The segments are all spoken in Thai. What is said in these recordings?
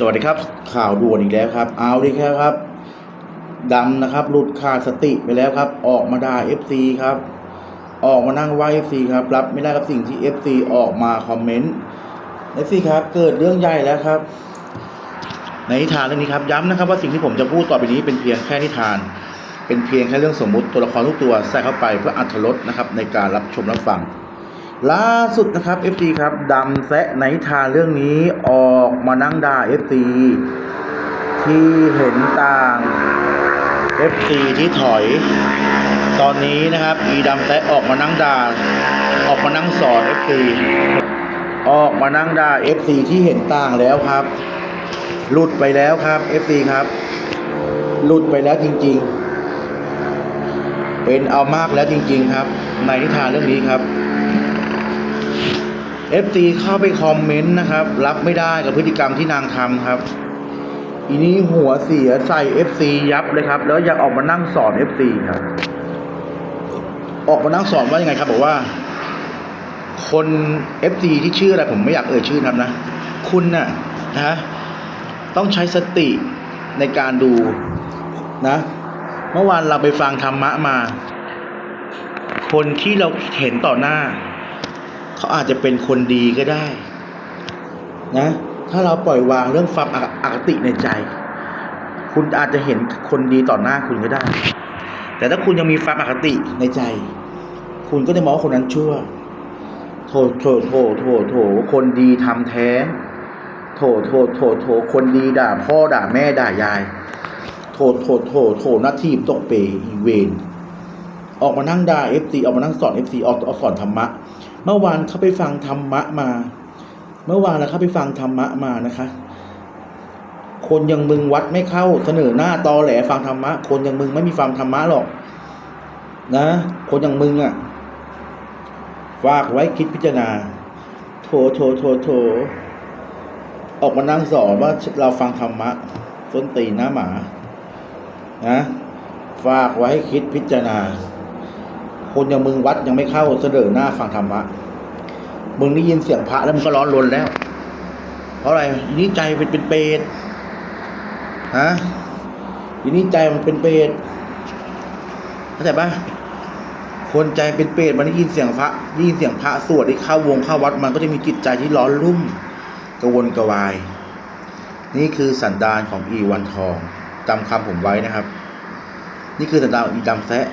สวัสดีครับ ข่าวด่วนอีกแล้วครับ เอาดีแค่ครับดำนะครับ หลุดขาดสติไปแล้วครับ ออกมาด่า FC ครับ ออกมานั่งว่า FC ครับ รับไม่ได้กับสิ่งที่ FC ออกมาคอมเมนต์ FC ครับ เกิดเรื่องใหญ่แล้วครับ ในนิทานเรื่องนี้ครับ ย้ำนะครับ ว่าสิ่งที่ผมจะพูดต่อไปนี้เป็นเพียงแค่นิทาน เป็นเพียงแค่เรื่องสมมุติตัวละครทุกตัวใส่เข้าไปเพื่ออัธรสนะครับ ในการรับชมรับฟัง ล่าสุดนะครับ FT ครับดำแซะในนิทานเรื่องนี้ออกมานั่งด่า FT ที่เห็นต่าง FT ที่ถอย ตอนนี้นะครับ อีดำแซะออกมานั่งด่า ออกมานั่งสอน FT ออกมานั่งด่า FC ที่เห็นต่างแล้วครับ หลุดไปแล้วครับ FC ครับ หลุดไปแล้วจริง ๆ เป็นเอามากแล้วจริง ๆ ครับ ในนิทานเรื่องนี้ครับ FT เข้าไปคอมเมนต์นะครับ รับไม่ได้กับพฤติกรรมที่นางทำครับ อีนี้หัวเสียใส่ FC ยับเลยครับ แล้วอยากออกมานั่งสอน FC ครับ ออกมานั่งสอนว่ายังไงครับ บอกว่า คน FT ที่ชื่ออะไรผมไม่อยากเอ่ยชื่อนะครับนะ คุณน่ะนะต้องใช้สติในการดูนะ เมื่อวานเราไปฟังธรรมะมา คนที่เราเห็นต่อหน้า เขาอาจจะเป็นคนดีก็ได้ นะ ถ้าเราปล่อยวางเรื่องความออคติในใจ คุณอาจจะเห็นคนดีต่อหน้าคุณก็ได้ แต่ถ้าคุณยังมีความอคติในใจ คุณก็จะมองว่าคนนั้นชั่ว โถโถโถโถโถคนดีทำแท้งโถโถโถโถคนดีด่าพ่อด่าแม่ด่ายาย โถโถโถโถหน้าที่ตกเปย์อีเวนออกมานั่งด่าเอฟซีออกมานั่งสอนเอฟซีออกสอนธรรมะ เมื่อวานเขาไปฟังธรรมะมา เมื่อวานนะเขาไปฟังธรรมะมานะคะ คนอยังมึงวัดไม่เข้าเสนอหน้าตอแหลฟังธรรมะ คนอยังมึงไม่มีฟังธรรมะหรอก นะ คนอย่างมึงอะ่ะฝากไว้คิดพิจารณา โถโถโถโถออกมานั่งสอนว่าเราฟังธรรมะต้นตีนหน้าหมา นะ ฝากไว้คิดพิจารณา คนอย่างมึงวัดยังไม่เข้าเสนอหน้าฟังธรรมะมึงได้ยินเสียงพระแล้วมึงก็ร้อนรนแล้ว เพราะอะไรนี่ใจเป็นเป็นเปรตฮะอีนี่ใจมันเป็นเปรตเข้าใจปะคนใจเป็นเปรตมันได้ยินเสียงพระได้ยินเสียงพระสวดได้เข้าวงเข้าวัดมันก็จะมีจิตใจที่ร้อนรุ่มกระวนกระวาย นี่คือสันดานของอีวันทองจำคำผมไว้นะครับ นี่คือสันดานอีดำแซะ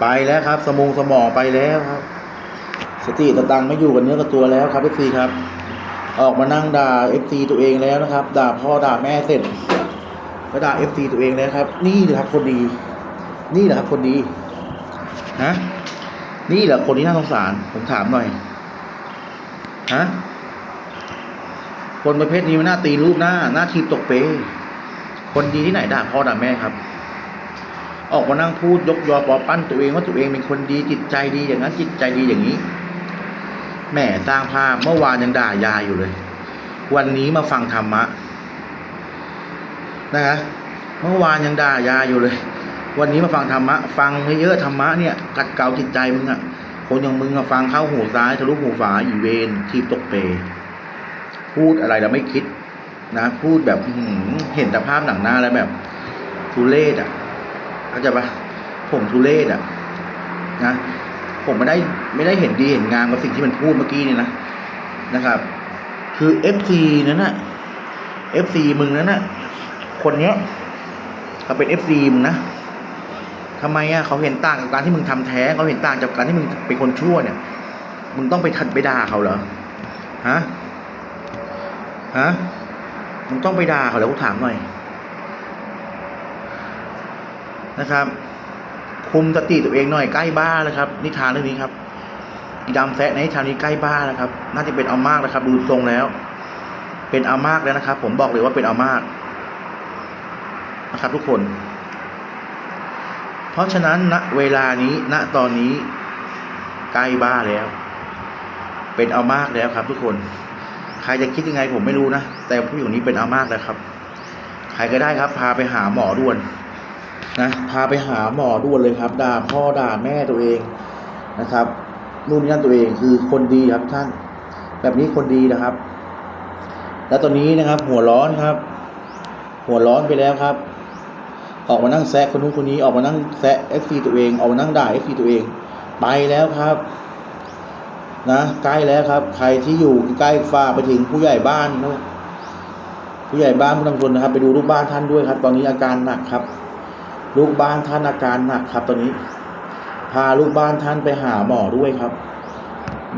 ไปแล้วครับ สมองสมองไปแล้วครับ สติสตังไม่อยู่กับเนื้อกับตัวแล้วครับเอฟซีครับ ออกมานั่งด่าเอฟซีตัวเองแล้วนะครับ ด่าพ่อด่าแม่เสร็จก็ด่าเอฟซีตัวเองแล้วครับ นี่แหละครับคนดี นี่แหละครับคนดีฮะนี่แหละคนที่น่าสงสาร ผมถามหน่อยฮะคนประเภทนี้มันหน้าตีรูปหน้า หน้าทีบตกเป คนดีที่ไหนด่าพ่อด่าแม่ครับ ออกมานั่งพูดยกยอปอปั้นตัวเองว่าตัวเองเป็นคนดีจิตใจดีอย่างนั้นจิตใจดีอย่างนี้แหมสร้างภาพเมื่อวานยังด่ายายอยู่เลย วันนี้มาฟังธรรมะนะฮะเมื่อวานยังด่ายายอยู่เลย วันนี้มาฟังธรรมะ ฟังเยอะธรรมะเนี่ย กัดเกาจิตใจมึงอะคนอย่างมึงอะฟังเข้าหูซ้ายทะลุหูฝาอีเวนทีบตกเป พูดอะไรเราไม่คิดนะ พูดแบบเห็นแต่ภาพหนังหน้าแล้วแบบทุเรศอะ เข้าใจปะผมทุเรศอะนะผมไม่ได้ไม่ได้เห็นดีเห็นงามกับสิ่งที่มันพูดเมื่อกี้เนี่ยนะนะครับ คือเอฟซีนั้นน่ะเอฟซีมึงนั้นน่ะคนเนี้ยเขาเป็นเอฟซีมึงนะทำไมอะเขาเห็นต่างกับการที่มึงทำแท้งเขาเห็นต่างจากการที่มึงเป็นคนชั่วเนี่ย มึงต้องไปทัดไปด่าเขาเหรอฮะฮะมึงต้องไปด่าเขาแล้วกูถามหน่อย นะครับ คุมสติตัวเองหน่อยใกล้บ้าแล้วครับ นิทานเรื่องนี้ครับอีดำแซะในนิทานนี้ใกล้บ้าแล้วครับ น่าจะเป็นเอามากแล้วครับ ดูทรงแล้ว เป็นเอามากแล้วนะครับ ผมบอกเลยว่าเป็นเอามากนะครับ ทุกคน เพราะฉะนั้นณเวลานี้ณตอนนี้ใกล้บ้าแล้ว เป็นเอามากแล้วครับ ทุกคนใครจะคิดยังไงผมไม่รู้นะแต่ผู้หญิงนนี้เป็นเอามากแล้วครับ ใครก็ได้ครับ พาไปหาหมอด่วน นะพาไปหาหมอด่วนเลยครับ ด่าพ่อด่าแม่ตัวเองนะครับนู่นนี่นั่นตัวเองคือคนดีครับท่าน แบบนี้คนดีนะครับ แล้วตอนนี้นะครับ หัวร้อนครับ หัวร้อนไปแล้วครับ ออกมานั่งแซะคนนู้นคนนี้ออกมานั่งแซะเอฟซีตัวเองออกมานั่งด่าเอฟซีตัวเอง ไปแล้วครับนะใกล้แล้วครับ ใครที่อยู่ใกล้ฝาไปถึงผู้ใหญ่บ้านนะผู้ใหญ่บ้านผู้นำชนนะครับ ไปดูลูกบ้านท่านด้วยครับ ตอนนี้อาการหนักครับ ลูกบ้านท่านอาการหนักครับตอนนี้ พาลูกบ้านท่านไปหาหมอด้วยครับ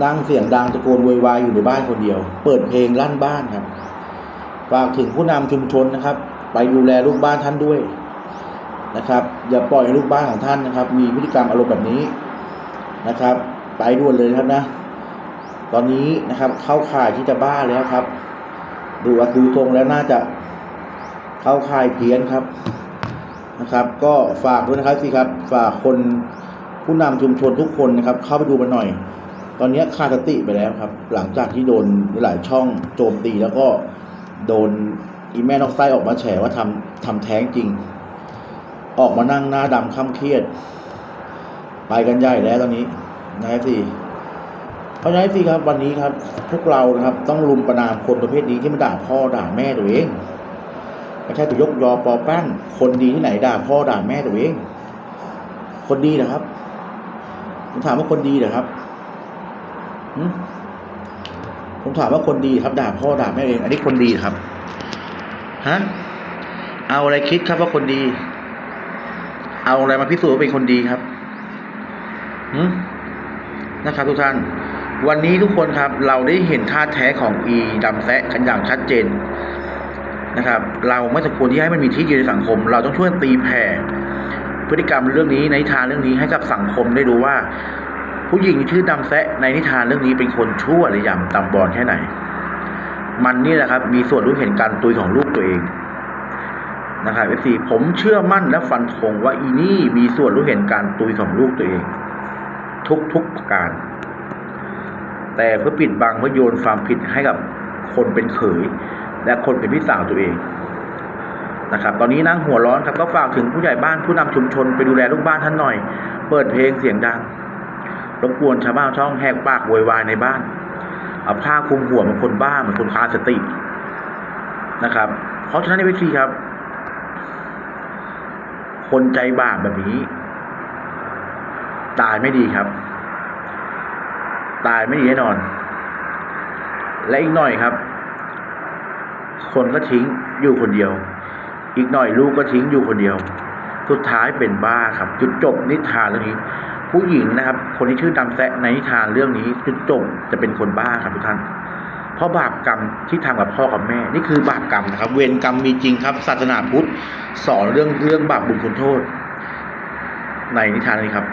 นั่งเสียงดังตะโกนโวยวายอยู่ในบ้านคนเดียว เปิดเพลงลั่นบ้านครับฝากถึงผู้นำชุมชนนะครับ ไปดูแลลูกบ้านท่านด้วยนะครับ อย่าปล่อยลูกบ้านของท่านนะครับ มีพฤติกรรมอารมณ์แบบนี้นะครับ ไปด่วนเลยครับนะ ตอนนี้นะครับเข้าข่ายที่จะบ้าแล้วครับ ดูว่าดูทรงแล้วน่าจะเข้าข่ายเพี้ยนครับ นะครับ ก็ฝากด้วยนะครับสิครับฝากคนผู้นำชุมชนทุกคนนะครับ เข้าไปดูมันหน่อย ตอนนี้ขาดสติไปแล้วครับ หลังจากที่โดนหลายช่องโจมตีแล้วก็โดนอีแม่นอกไส้ออกมาแฉว่าทำทำแท้งจริง ออกมานั่งหน้าดำค่ำเครียด ไปกันใหญ่แล้วตอนนี้นะครับสิเพราะฉะนั้นสิครับวันนี้ครับพวกเรานะครับ ต้องรุมประนามคนประเภทนี้ที่มาด่าพ่อด่าแม่ตัวเอง ไม่ใช่ไปยกยอปอปั้น คนดีที่ไหนด่าพ่อด่าแม่ตัวเอง คนดีนะครับผมถามว่าคนดีเหรอครับผมถามว่าคนดีครับด่าพ่อด่าแม่เอง อันนี้คนดีครับฮะเอาอะไรคิดครับว่าคนดี เอาอะไรมาพิสูจน์ว่าเป็นคนดีครับหืนะครับทุกท่าน วันนี้ทุกคนครับ เราได้เห็นท่าแท้ของอีดำแซะกันอย่างชัดเจน นะครับ เราไม่สมควรที่ให้มันมีที่ยืนในสังคม เราต้องช่วยตีแผ่พฤติกรรมเรื่องนี้ในนิทานเรื่องนี้ให้กับสังคมได้รู้ว่า ผู้หญิงชื่อดำแซะในนิทานเรื่องนี้เป็นคนชั่วหรือยังตำบอลแค่ไหน มันนี่แหละครับ มีส่วนรู้เห็นการตุยของลูกตัวเองนะครับเอฟซีผมเชื่อมั่นและฟันธงว่าอีนี่มีส่วนรู้เห็นการตุยของลูกตัวเอง ทุกทุกๆประการ แต่เพื่อปิดบังเพื่อโยนความผิดให้กับคนเป็นเขย และคนเป็นพี่สาวตัวเองนะครับ ตอนนี้นั่งหัวร้อนครับก็ฝากถึงผู้ใหญ่บ้านผู้นำชุมชนไปดูแลลูกบ้านท่านหน่อย เปิดเพลงเสียงดังรบกวนชาวบ้านช่องแหกปากโวยวายในบ้าน เอาผ้าคลุมหัวเหมือนคนบ้าเหมือนคนขาดสตินะครับ เพราะฉะนั้นในวิธีครับ คนใจบาปแบบนี้ ตายไม่ดีครับ ตายไม่ดีแน่นอน และอีกหน่อยครับ คนก็ทิ้งอยู่คนเดียว อีกหน่อยลูกก็ทิ้งอยู่คนเดียว สุดท้ายเป็นบ้าครับ จุดจบนิทานเรื่องนี้ ผู้หญิงนะครับ คนที่ชื่อดำแซะในนิทานเรื่องนี้ จุดจบจะเป็นคนบ้าครับทุกท่านเพราะบาปกรรมที่ทำกับพ่อกับแม่ นี่คือบาปกรรมนะครับ เวรกรรมมีจริงครับ ศาสนาพุทธสอนเรื่องเรื่องบาปบุญคุณโทษ ในนิทานนี้ครับ